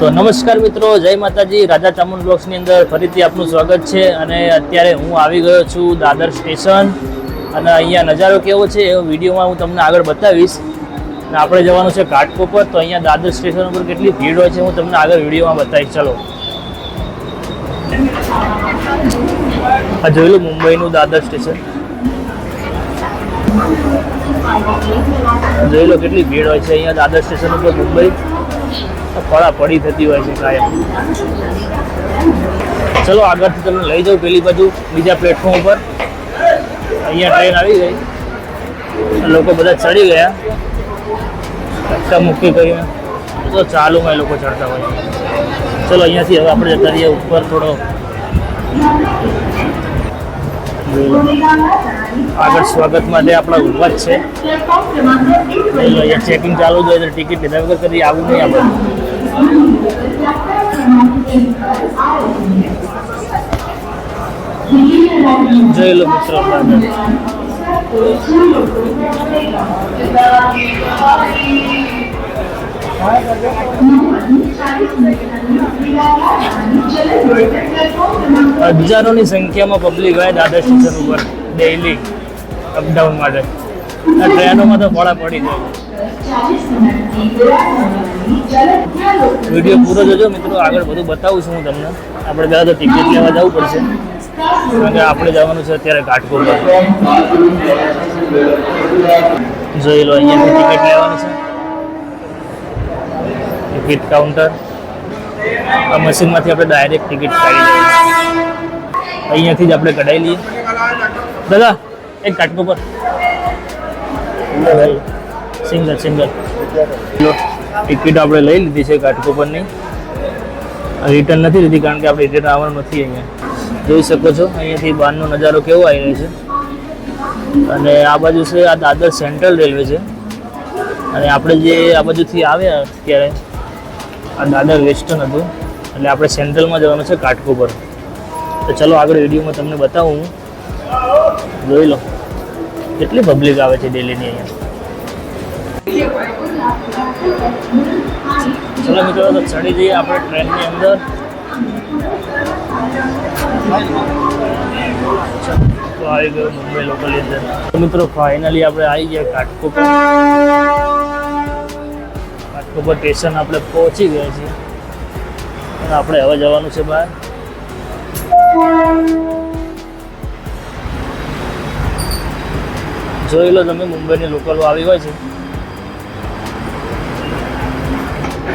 તો નમસ્કાર મિત્રો, જય માતાજી. રાજા ચામુંડ બ્લોગ્સની અંદર ફરીથી આપનું સ્વાગત છે અને અત્યારે હું આવી ગયો છું દાદર સ્ટેશન. અને અહીંયા નજારો કેવો છે એ વિડીયોમાં હું તમને આગળ બતાવીશ. અને આપણે જવાનું છે ઘાટકોપર. તો અહીંયા દાદર સ્ટેશન ઉપર કેટલી ભીડ હોય છે હું તમને આગળ વિડીયોમાં બતાવીશ. ચલો. આ જોયેલું મુંબઈનું દાદર સ્ટેશન. જોઈ લો કેટલી ભીડ હોય છે અહીંયા દાદર સ્ટેશન ઉપર મુંબઈ. પડા પડી થતી હોય છે કાયમ. ચલો આગળથી તમને લઈ જાઉં પેલી બાજુ બીજા પ્લેટફોર્મ ઉપર. અહીંયા ટ્રેન આવી ગઈ. લોકો બધા ચડી ગયા. ધક્કા મુક્કી કરીને તો ચાલુમાં એ લોકો ચડતા હોય ચલો અહીંયાથી હવે આપણે જતા રહીએ ઉપર થોડો. જોઈ લો. આગળ સ્વાગત માટે આપણા ઊભા જ છે. જોઈ લો, અહીંયા ચેકિંગ ચાલુ જ હોય તો ટિકિટ લીધા વગર કદી આવું નહીં આપણે. લો મિત્રો હજારોની સંખ્યામાં પબ્લિક હોય દાદર સ્ટેશન ઉપર ડેઈલી અપડાઉન માટે. આ ટ્રેનોમાં તો ફોડા પડી જાય. વીડિયો પૂરો જોજો મિત્રો. આગળ બધું બતાવું છું હું તમને. આપણે પહેલાં તો ટિકિટ લેવા જવું પડશે. કારણ કે આપણે જવાનું છે અત્યારે ઘાટકોર જોઈ લો અહીંયાથી ટિકિટ લેવાની છે. ટિકિટ કાઉન્ટર આ મશીનમાંથી આપણે ડાયરેક્ટ ટિકિટ કાઢી લઈએ. અહીંયાથી જ આપણે કઢાઈ લઈએ. દાદા, એક ઘાટકોપર સિંગલ સિંગલ. ટિકિટ આપણે લઈ લીધી છે ઘાટકોપરની રિટર્ન નથી લીધી કારણ કે આપણે રિટર્ન આવવાનું નથી અહીંયા. જોઈ શકો છો, અહીંયાથી બહારનો નજારો કેવો આવી રહ્યો છે. અને આ બાજુ છે, આ દાદર સેન્ટ્રલ રેલવે છે. અને આપણે જે આ બાજુથી આવ્યા ત્યારે, આ દાદર વેસ્ટર્ન હતું. એટલે આપણે સેન્ટ્રલમાં જવાનું છે કાટકોપર તો ચલો આગળ વિડીયોમાં તમને બતાવું. જોઈ લો, કેટલી પબ્લિક આવે છે ડેલીની અહીંયા. ચલો મિત્રો, તો ચડી જઈએ આપણે ટ્રેનની અંદર. તો આવી ગયો મુંબઈ લોકલની અંદર. તો મિત્રો ફાઇનલી આપણે આવી ગયા ઘાટકોપર ઘાટકોપર સ્ટેશન આપણે પહોંચી ગયા છીએ. અને આપણે હવે જવાનું છે બહાર. જોઈ લો તમે મુંબઈની લોકલો આવી હોય છે.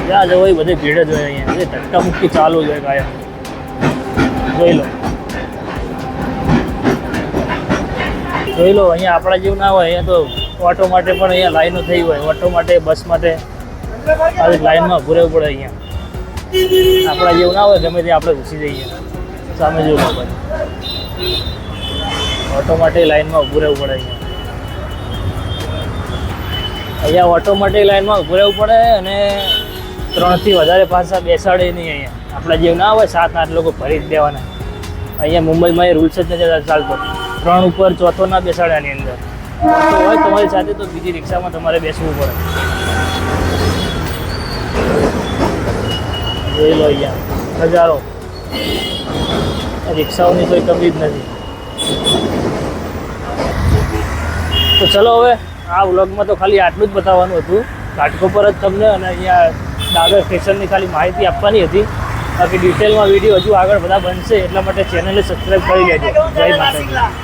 જ્યાં જવો એ બધે ભીડ જ હોય અહીંયા. જે ધક્કા મુક્કી ચાલુ જ હોય કાયમ. જોઈ લો. જોઈ લો, અહીંયા આપણા જેવું ના હોય, અહીંયા તો ઓટો માટે પણ અહીંયા લાઈનો થઈ હોય. ઓટો માટે, બસ માટે આવી લાઈનમાં રહેવું પડે અહીંયા. આપણા જેવું ના હોય, ગમે તે આપણે ઘૂસી જઈએ. સામે જેવું પડે ઓટો માટે, લાઈનમાં ઉભું રહેવું પડે અહીંયા. અહીંયા ઓટો માટે, લાઈનમાં ઉભું રહેવું પડે અને ત્રણથી વધારે પાછા બેસાડે નહીં અહીંયા. આપણા જેવું ના હોય સાત, આઠ લોકો ભરી જ દેવાના. અહીંયા મુંબઈમાં એ રૂલ્સ જ નથી ચાલતો. ત્રણ ઉપર ચોથો ના બેસાડે આની અંદર. હોય તમારી સાથે તો બીજી રિક્ષામાં તમારે બેસવું પડે. જોઈ લો અહીંયા. હજારો રિક્ષાઓની કોઈ કમી જ નથી. તો ચલો હવે આ વ્લોગમાં તો ખાલી આટલું જ બતાવવાનું હતું. ઘાટકોપર જ તમને અને અહીંયા દાદર સ્ટેશનની ખાલી માહિતી આપવાની હતી. બાકી ડિટેલમાં વીડિયો હજુ આગળ બધા બનશે, એટલા માટે ચેનલને સબસ્ક્રાઈબ કરી લેજો. જય માતાજી.